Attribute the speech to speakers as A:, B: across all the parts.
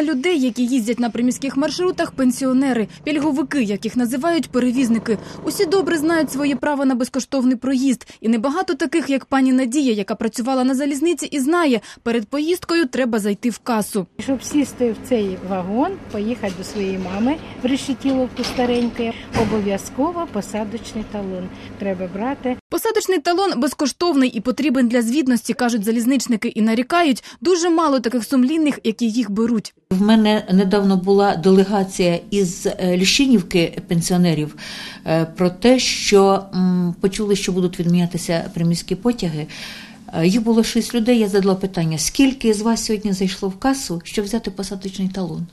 A: Половина людей, які їздять на приміських маршрутах, пенсіонери, пільговики, яких називають перевізники. Усі добре знають своє право на безкоштовний проїзд. І небагато таких, як пані Надія, яка працювала на залізниці і знає, перед поїздкою треба зайти в касу.
B: Щоб сісти в цей вагон, поїхати до своєї мами в Решетіловку стареньке, обов'язково посадочний талон треба брати.
A: Посадочний талон безкоштовний і потрібен для звітності, кажуть залізничники, і нарікають дуже мало таких сумлінних, які їх беруть.
C: В мене недавно була делегація із е, Ліщинівки пенсіонерів е, про те, що почули, що будуть відмінятися приміські потяги. Е, Їх було шість людей. Я задала питання: скільки з вас сьогодні зайшло в касу, щоб взяти посадочний талон?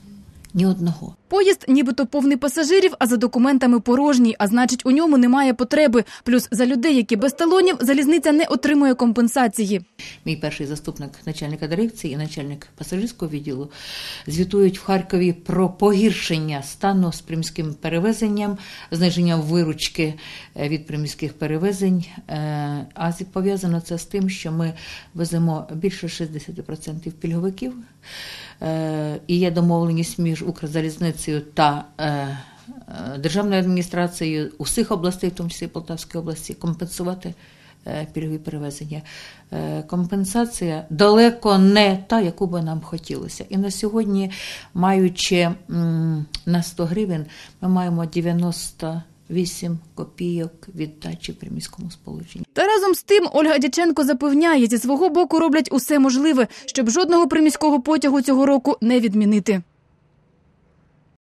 C: Ні одного.
A: Поїзд нібито повний пасажирів, а за документами порожній, а значить, у ньому немає потреби. Плюс за людей, які без талонів, залізниця не отримує компенсації.
C: Мій перший заступник начальника дирекції і начальник пасажирського відділу звітують в Харкові про погіршення стану з приміським перевезенням, зниженням виручки е, від приміських перевезень. Е, А пов'язано це з тим, що ми веземо більше 60% пільговиків. Е, І є домовленість між Укрзалізницею та е, е, державною адміністрацією усіх областей, в тому числі Полтавської області, компенсувати е, пільгові перевезення. Компенсація далеко не та, яку би нам хотілося. І на сьогодні, маючи на 100 гривень, ми маємо 98 копійок віддачі при міському сполученні.
A: Та разом з тим Ольга Дяченко запевняє, зі свого боку роблять усе можливе, щоб жодного приміського потягу цього року не відмінити.